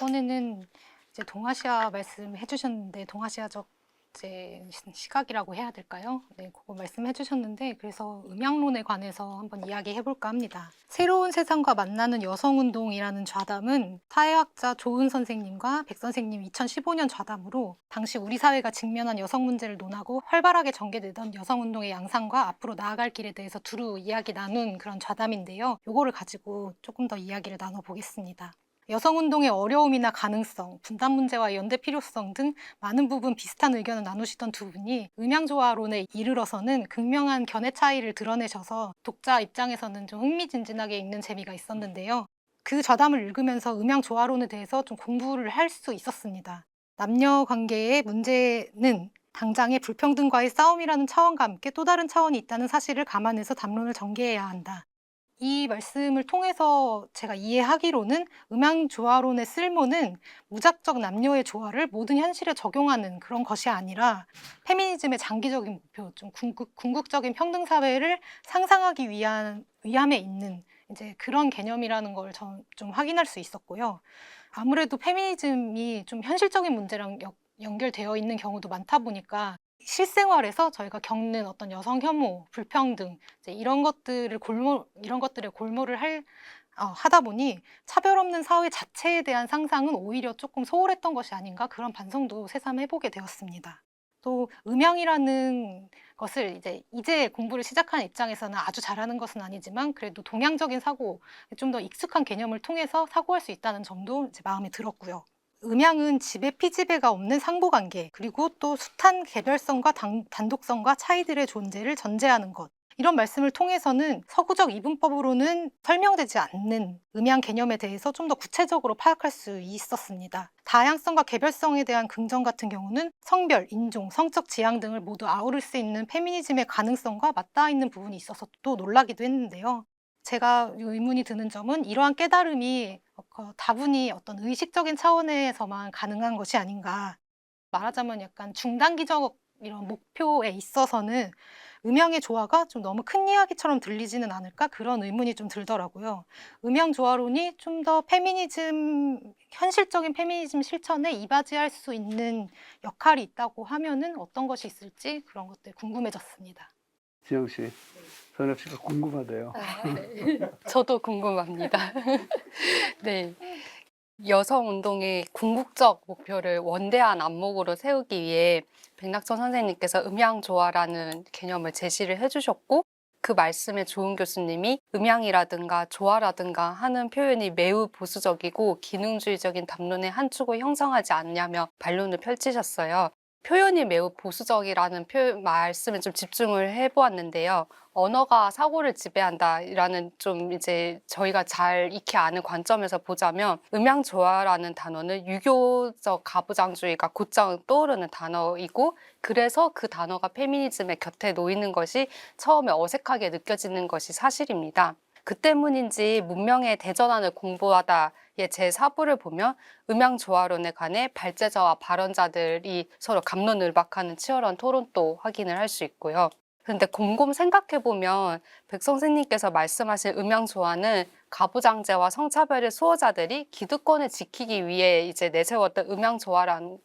이번에는 이제 동아시아 말씀해 주셨는데 동아시아적 시- 시각이라고 해야 될까요? 네, 그거 말씀해 주셨는데 그래서 음양론에 관해서 한번 이야기해 볼까 합니다. 새로운 세상과 만나는 여성 운동이라는 좌담은 사회학자 조은 선생님과 백 선생님 2015년 좌담으로 당시 우리 사회가 직면한 여성 문제를 논하고 활발하게 전개되던 여성 운동의 양상과 앞으로 나아갈 길에 대해서 두루 이야기 나눈 그런 좌담인데요. 요거를 가지고 조금 더 이야기를 나눠 보겠습니다. 여성 운동의 어려움이나 가능성, 분단 문제와 연대 필요성 등 많은 부분 비슷한 의견을 나누시던 두 분이 음양조화론에 이르러서는 극명한 견해 차이를 드러내셔서 독자 입장에서는 좀 흥미진진하게 읽는 재미가 있었는데요. 그 좌담을 읽으면서 음양조화론에 대해서 좀 공부를 할 수 있었습니다. 남녀 관계의 문제는 당장의 불평등과의 싸움이라는 차원과 함께 또 다른 차원이 있다는 사실을 감안해서 담론을 전개해야 한다. 이 말씀을 통해서 제가 이해하기로는 음양 조화론의 쓸모는 무작정 남녀의 조화를 모든 현실에 적용하는 그런 것이 아니라 페미니즘의 장기적인 목표, 좀 궁극, 궁극적인 평등 사회를 상상하기 위한 위함에 있는 이제 그런 개념이라는 걸 좀 확인할 수 있었고요. 아무래도 페미니즘이 좀 현실적인 문제랑 역- 연결되어 있는 경우도 많다 보니까 실생활에서 저희가 겪는 어떤 여성 혐오, 불평등 이제 이런 것들을 골몰 이런 것들에 골몰을 할 어, 하다 보니 차별 없는 사회 자체에 대한 상상은 오히려 조금 소홀했던 것이 아닌가 그런 반성도 새삼 해보게 되었습니다. 또 음양이라는 것을 이제 이제 공부를 시작한 입장에서는 아주 잘하는 것은 아니지만 그래도 동양적인 사고 좀 더 익숙한 개념을 통해서 사고할 수 있다는 점도 이제 마음에 들었고요. 음양은 지배 피지배가 없는 상보관계 그리고 또 숱한 개별성과 단, 단독성과 차이들의 존재를 전제하는 것 이런 말씀을 통해서는 서구적 이분법으로는 설명되지 않는 음양 개념에 대해서 좀 더 구체적으로 파악할 수 있었습니다. 다양성과 개별성에 대한 긍정 같은 경우는 성별, 인종, 성적 지향 등을 모두 아우를 수 있는 페미니즘의 가능성과 맞닿아 있는 부분이 있어서 또 놀라기도 했는데요. 제가 의문이 드는 점은 이러한 깨달음이 어, 다분히 어떤 의식적인 차원에서만 가능한 것이 아닌가. 말하자면 약간 중단기적 이런 목표에 있어서는 음양의 조화가 좀 너무 큰 이야기처럼 들리지는 않을까 그런 의문이 좀 들더라고요. 음양 조화론이 좀 더 페미니즘 현실적인 페미니즘 실천에 이바지할 수 있는 역할이 있다고 하면은 어떤 것이 있을지 그런 것들 궁금해졌습니다. 지영 씨, 선엽 씨가 궁금하대요. 저도 궁금합니다. 네. 여성 운동의 궁극적 목표를 원대한 안목으로 세우기 위해 백낙천 선생님께서 음양조화라는 개념을 제시를 해주셨고 그 말씀에 조은 교수님이 음양이라든가 조화라든가 하는 표현이 매우 보수적이고 기능주의적인 담론의 한 축을 형성하지 않냐며 반론을 펼치셨어요. 표현이 매우 보수적이라는 표현, 말씀에 좀 집중을 해보았는데요. 언어가 사고를 지배한다라는 좀 이제 저희가 잘 익히 아는 관점에서 보자면 음양조화라는 단어는 유교적 가부장주의가 곧장 떠오르는 단어이고 그래서 그 단어가 페미니즘의 곁에 놓이는 것이 처음에 어색하게 느껴지는 것이 사실입니다. 그 때문인지 문명의 대전환을 공부하다의 제4부를 보면 음양조화론에 관해 발제자와 발언자들이 서로 감론을박하는 치열한 토론도 확인을 할 수 있고요. 그런데 곰곰 생각해 보면 백 선생님께서 말씀하신 음양조화는 가부장제와 성차별의 수호자들이 기득권을 지키기 위해 이제 내세웠던 음양조화라는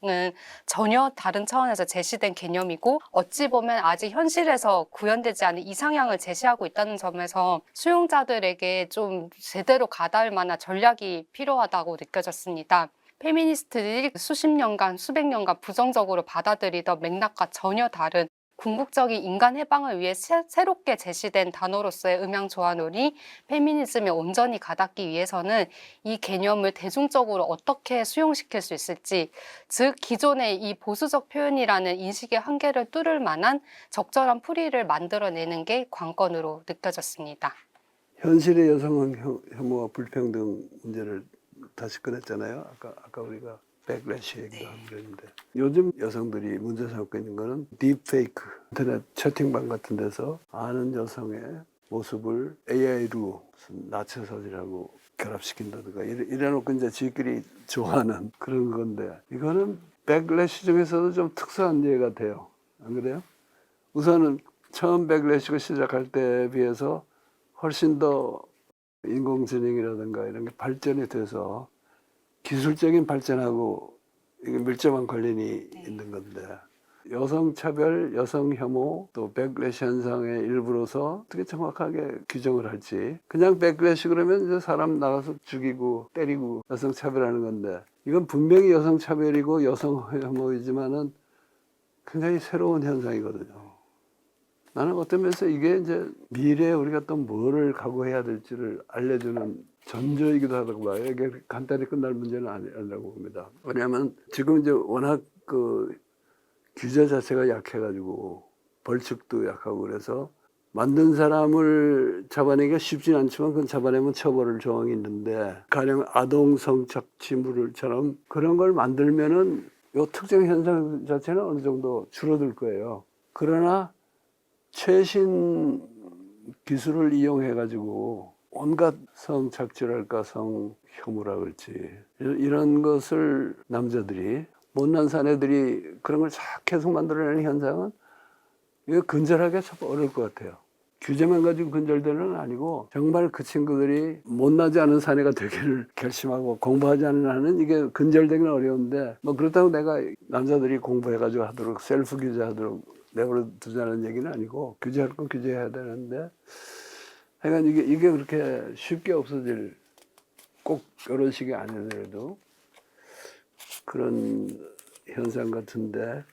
전혀 다른 차원에서 제시된 개념이고 어찌 보면 아직 현실에서 구현되지 않은 이상향을 제시하고 있다는 점에서 수용자들에게 좀 제대로 가닿을 만한 전략이 필요하다고 느껴졌습니다. 페미니스트들이 수십 년간, 수백 년간 부정적으로 받아들이던 맥락과 전혀 다른 궁극적인 인간 해방을 위해 새, 새롭게 제시된 단어로서의 음양조화론이 페미니즘에 온전히 가닿기 위해서는 이 개념을 대중적으로 어떻게 수용시킬 수 있을지, 즉 기존의 이 보수적 표현이라는 인식의 한계를 뚫을 만한 적절한 풀이를 만들어내는 게 관건으로 느껴졌습니다. 현실의 여성은 혐- 혐오와 불평등 문제를 다시 꺼냈잖아요. 아까 아까 우리가 백래시 얘기도 하고 그랬는데 요즘 여성들이 문제 삼고 있는 거는 딥페이크 인터넷 채팅방 같은 데서 아는 여성의 모습을 AI로 나체 사진하고 결합시킨다든가 이래, 이래놓고 이제 지들끼리 좋아하는 그런 건데 이거는 백래시 중에서도 좀 특수한 예가 돼요. 안 그래요? 우선은 처음 백래시가 시작할 때에 비해서 훨씬 더 인공지능이라든가 이런 게 발전이 돼서 기술적인 발전하고 이게 밀접한 관련이 네. 있는 건데 여성 차별, 여성 혐오, 또 백래시 현상의 일부로서 어떻게 정확하게 규정을 할지 그냥 백래시 그러면 이제 사람 나가서 죽이고 때리고 여성 차별하는 건데 이건 분명히 여성 차별이고 여성 혐오이지만은 굉장히 새로운 현상이거든요. 나는 어떤 면에서 이게 이제 미래에 우리가 또 뭐를 각오해야 될지를 알려주는 전조이기도 하다고 봐요. 이게 간단히 끝날 문제는 아니- 아니라고 봅니다. 왜냐하면 지금 이제 워낙 그 규제 자체가 약해가지고 벌칙도 약하고 그래서 만든 사람을 잡아내기가 쉽진 않지만 그건 잡아내면 처벌을 조항이 있는데 가령 아동 성착취물처럼 그런 걸 만들면은 요 특정 현상 자체는 어느 정도 줄어들 거예요. 그러나 최신 기술을 이용해 가지고 온갖 성착취랄까 성혐오라 그럴지 이런- 것을 남자들이 못난 사내들이 그런 걸쫙 계속 만들어내는 현상은 이거 근절하기가 참 어려울 것 같아요. 규제만 가지고 근절되는 건 아니고 정말 그 친구들이 못나지 않은 사내가 되기를 결심하고 공부하지 않은 한은 이게 근절되기는 어려운데 뭐 그렇다고 내가 남자들이 공부해가지고 하도록 셀프 규제하도록 내버려 두자는 얘기는 아니고 규제할 건 규제해야 되는데 하여간 이게 이게 그렇게 쉽게 없어질 꼭 이런 식이 아니더라도 그런 현상 같은데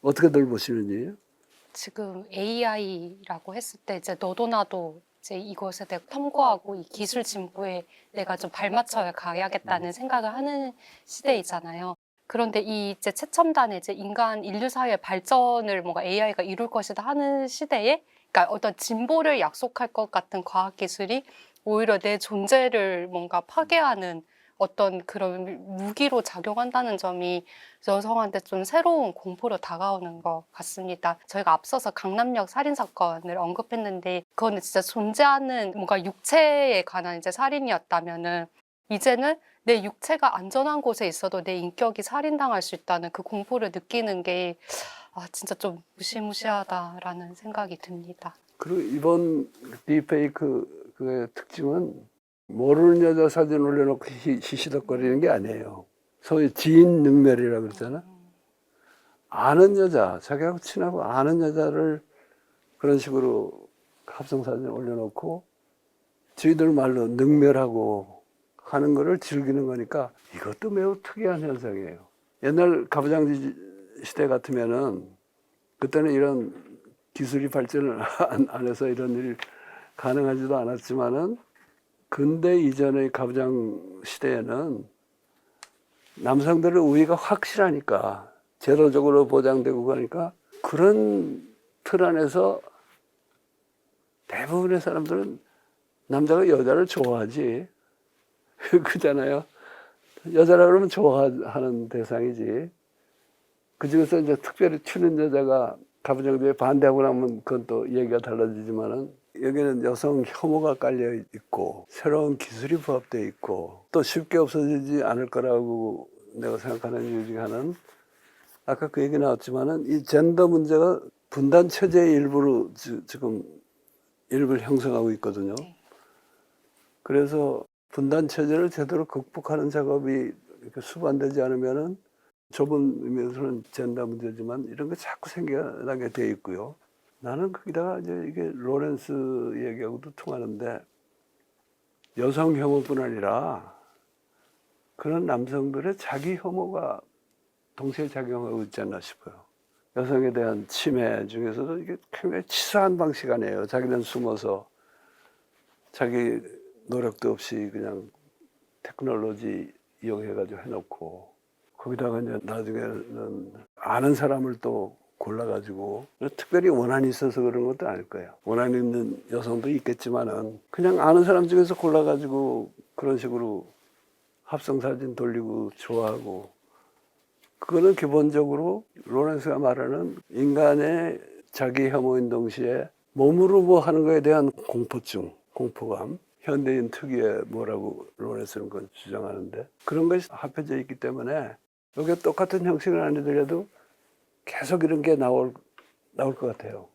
어떻게들 보시는지 지금 AI라고 했을 때 이제 너도 나도 이제 이것에 대해 탐구하고 이 기술 진보에 내가 좀 발맞춰 가야겠다는 생각을 하는 시대이잖아요. 그런데 이 이제 최첨단의 이제 인간 인류 사회의 발전을 뭔가 AI가 이룰 것이다 하는 시대에 그러니까 어떤 진보를 약속할 것 같은 과학 기술이 오히려 내 존재를 뭔가 파괴하는 어떤 그런 무기로 작용한다는 점이 여성한테 좀 새로운 공포로 다가오는 것 같습니다. 저희가 앞서서 강남역 살인 사건을 언급했는데 그거는 진짜 존재하는 뭔가 육체에 관한 이제 살인이었다면은 이제는 내 육체가 안전한 곳에 있어도 내 인격이 살인당할 수 있다는 그 공포를 느끼는 게 아, 진짜 좀 무시무시하다라는 생각이 듭니다. 그리고 이번 딥페이크 그 특징은 모르는 여자 사진 올려놓고 시, 시시덕거리는 게 아니에요. 소위 지인 능멸이라 그러잖아. 아는 여자, 자기하고 친하고 아는 여자를 그런 식으로 합성 사진 올려놓고 저희들 말로 능멸하고 하는 거를 즐기는 거니까 이것도 매우 특이한 현상이에요. 옛날 가부장제 시대 같으면은 그때는 이런 기술이 발전을 안, 안 해서 이런 일이 가능하지도 않았지만은 근대 이전의 가부장 시대에는 남성들의 우위가 확실하니까 제도적으로 보장되고 그러니까 그런 틀 안에서 대부분의 사람들은 남자가 여자를 좋아하지. 그잖아요. 여자라 그러면 좋아하는 대상이지. 그 중에서 이제 특별히 튀는 여자가 가부장제에 반대하고 나면 그건 또 얘기가 달라지지만은 여기는 여성 혐오가 깔려 있고 새로운 기술이 부합되어 있고 또 쉽게 없어지지 않을 거라고 내가 생각하는 이유 중에 하나는 아까 그 얘기 나왔지만은 이 젠더 문제가 분단 체제의 일부로 지- 지금 일부를 형성하고 있거든요. 네. 그래서 분단 체제를 제대로 극복하는 작업이 수반되지 않으면은 좁은 의미에서는 젠더 문제지만 이런 게 자꾸 생겨나게 돼 있고요. 나는 거기다가 이제 이게 로렌스 얘기하고도 통하는데 여성 혐오뿐 아니라 그런 남성들의 자기 혐오가 동시에 작용하고 있지 않나 싶어요. 여성에 대한 침해 중에서도 이게 굉장히 치사한 방식 아니에요. 자기는 숨어서 자기 노력도 없이 그냥 테크놀로지 이용해가지고 해놓고 거기다가 이제 나중에는 아는 사람을 또 골라가지고 특별히 원한이 있어서 그런 것도 아닐 거예요. 원한 있는 여성도 있겠지만은 그냥 아는 사람 중에서 골라가지고 그런 식으로 합성 사진 돌리고 좋아하고 그거는 기본적으로 로렌스가 말하는 인간의 자기 혐오인 동시에 몸으로 뭐 하는 거에 대한 공포증, 공포감, 현대인 특유의 뭐라고 로렌스는 그건 주장하는데 그런 것이 합해져 있기 때문에 여기 똑같은 형식은 아니더라도 계속 이런 게 나올 나올 것 같아요.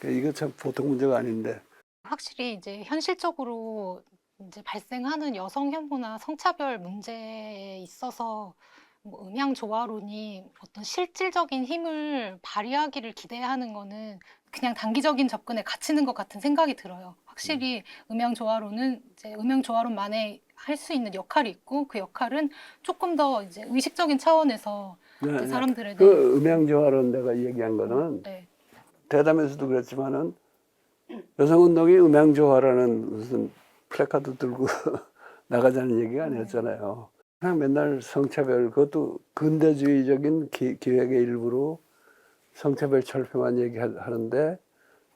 그러니까 이거 참 보통 문제가 아닌데 확실히 이제 현실적으로 이제 발생하는 여성 혐오나 성차별 문제에 있어서 뭐 음양 조화론이 어떤 실질적인 힘을 발휘하기를 기대하는 거는 그냥 단기적인 접근에 갇히는 것 같은 생각이 들어요. 확실히 음양 조화론은 이제 음양 조화론만의 할 수 있는 역할이 있고 그 역할은 조금 더 이제 의식적인 차원에서 네, 네. 사람들에 대해 그 음양조화론 내가 얘기한 거는 네. 대담에서도 그랬지만은 여성운동이 음양조화라는 무슨 플래카드 들고 나가자는 얘기가 아니었잖아요. 그냥 맨날 성차별 그것도 근대주의적인 기, 기획의 일부로 성차별 철폐만 얘기하는데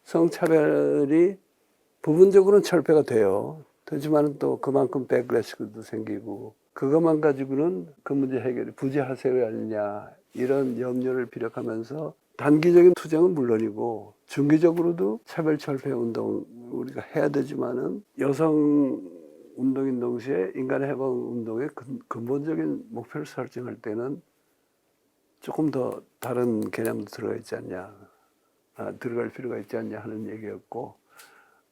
성차별이 부분적으로는 철폐가 돼요. 되지만 또 그만큼 백래시도 생기고 그것만 가지고는 그 문제 해결이 부재하세요 아니냐 이런 염려를 비력하면서 단기적인 투쟁은 물론이고 중기적으로도 차별 철폐 운동 우리가 해야 되지만은 여성 운동인 동시에 인간 해방 운동의 근- 근본적인 목표를 설정할 때는 조금 더 다른 개념도 들어가 있지 않냐 아, 들어갈 필요가 있지 않냐 하는 얘기였고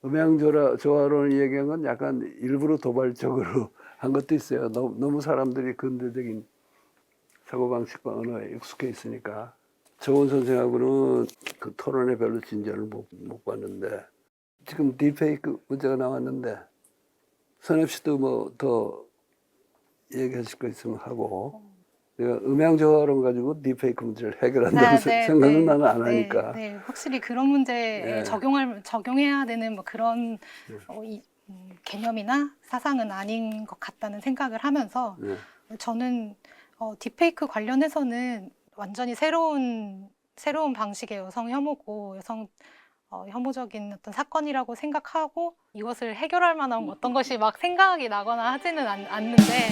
음양조화론을 얘기한 건 약간 일부러 도발적으로 한 것도 있어요. 너무, 너무 사람들이 근대적인 사고방식과 언어에 익숙해 있으니까. 정원 선생하고는 그 토론에 별로 진전을 못, 못 봤는데, 지금 딥페이크 문제가 나왔는데, 선엽 씨도 뭐 더 얘기하실 거 있으면 하고, 내가 음양조화론 가지고 딥페이크 문제를 해결한다는 아, 세- 생각은 나는 안 네, 하니까. 네, 확실히 그런 문제에 네. 적용할 적용해야 되는 뭐 그런 네. 어, 이, 음, 개념이나 사상은 아닌 것 같다는 생각을 하면서 네. 저는 어, 딥페이크 관련해서는 완전히 새로운 새로운 방식의 여성 혐오고 여성 어, 혐오적인 어떤 사건이라고 생각하고 이것을 해결할 만한 어떤 것이 막 생각이 나거나 하지는 않, 않는데